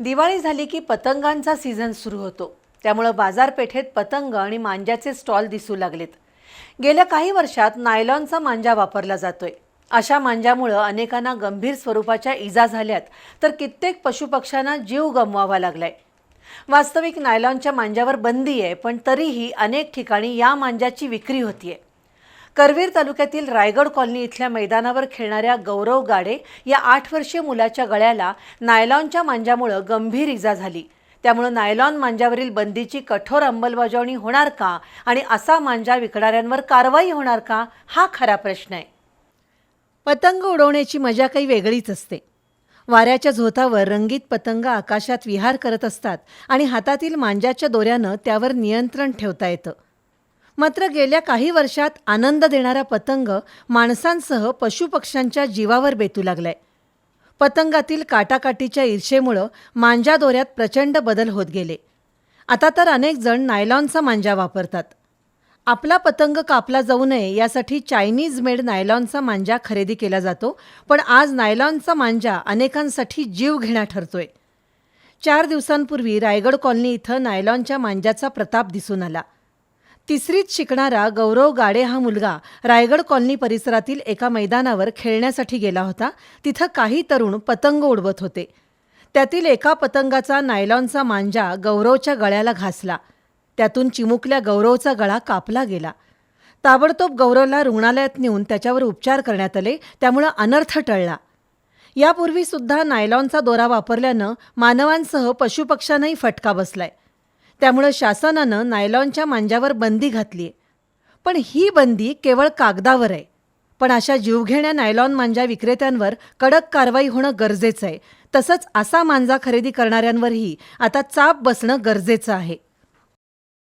दिवाळी झाली की पतंगांचा सीझन सुरू होतो. त्यामुळं बाजारपेठेत पतंग आणि मांज्याचे स्टॉल दिसू लागलेत. गेल्या काही वर्षात नायलॉनचा मांजा वापरला जातोय. अशा मांजामुळं अनेकांना गंभीर स्वरूपाच्या इजा झाल्यात तर कित्येक पशुपक्ष्यांना जीव गमवावा लागलाय. वास्तविक नायलॉनच्या मांजावर बंदी आहे पण तरीही अनेक ठिकाणी या मांजाची विक्री होतीये. करवीर तालुक्यातील रायगड कॉलनी इथल्या मैदानावर खेळणाऱ्या गौरव गाडे या आठ वर्षीय मुलाच्या गळ्याला नायलॉनच्या मांजामुळं गंभीर इजा झाली. त्यामुळं नायलॉन मांजावरील बंदीची कठोर अंमलबजावणी होणार का आणि असा मांजा विकणाऱ्यांवर कारवाई होणार का हा खरा प्रश्न आहे. पतंग उडवण्याची मजा काही वेगळीच असते. वाऱ्याच्या झोतावर रंगीत पतंग आकाशात विहार करत असतात आणि हातातील मांजाच्या दोऱ्यानं त्यावर नियंत्रण ठेवता येतं. मात्र गेल्या काही वर्षात आनंद देणारा पतंग माणसांसह पशुपक्ष्यांच्या जीवावर बेतू लागलाय. पतंगातील काटाकाटीच्या ईर्षेमुळं मांजा दोऱ्यात प्रचंड बदल होत गेले. आता तर अनेक जण नायलॉनचा मांजा वापरतात. आपला पतंग कापला जाऊ नये यासाठी चायनीज मेड नायलॉनचा मांजा खरेदी केला जातो पण आज नायलॉनचा मांजा अनेकांसाठी जीव घेणा ठरतोय. चार दिवसांपूर्वी रायगड कॉलनी इथं नायलॉनच्या मांजाचा प्रताप दिसून आला. तिसरीत शिकणारा गौरव गाडे हा मुलगा रायगड कॉलनी परिसरातील एका मैदानावर खेळण्यासाठी गेला होता. तिथं काही तरुण पतंग उडवत होते. त्यातील एका पतंगाचा नायलॉनचा मांजा गौरवच्या गळ्याला घासला. त्यातून चिमुकल्या गौरवचा गळा कापला गेला. ताबडतोब गौरवला रुग्णालयात नेऊन त्याच्यावर उपचार करण्यात आले त्यामुळं अनर्थ टळला. यापूर्वीसुद्धा नायलॉनचा दोरा वापरल्यानं मानवांसह पशुपक्ष्यांनाही फटका बसलाय. त्यामुळं शासनानं नायलॉनच्या मांजावर बंदी घातली आहे पण ही बंदी केवळ कागदावर आहे. पण अशा जीवघेण्या नायलॉन मांजा विक्रेत्यांवर कडक कारवाई होणं गरजेचं आहे. तसंच असा मांजा खरेदी करणाऱ्यांवरही आता चाप बसणं गरजेचं आहे.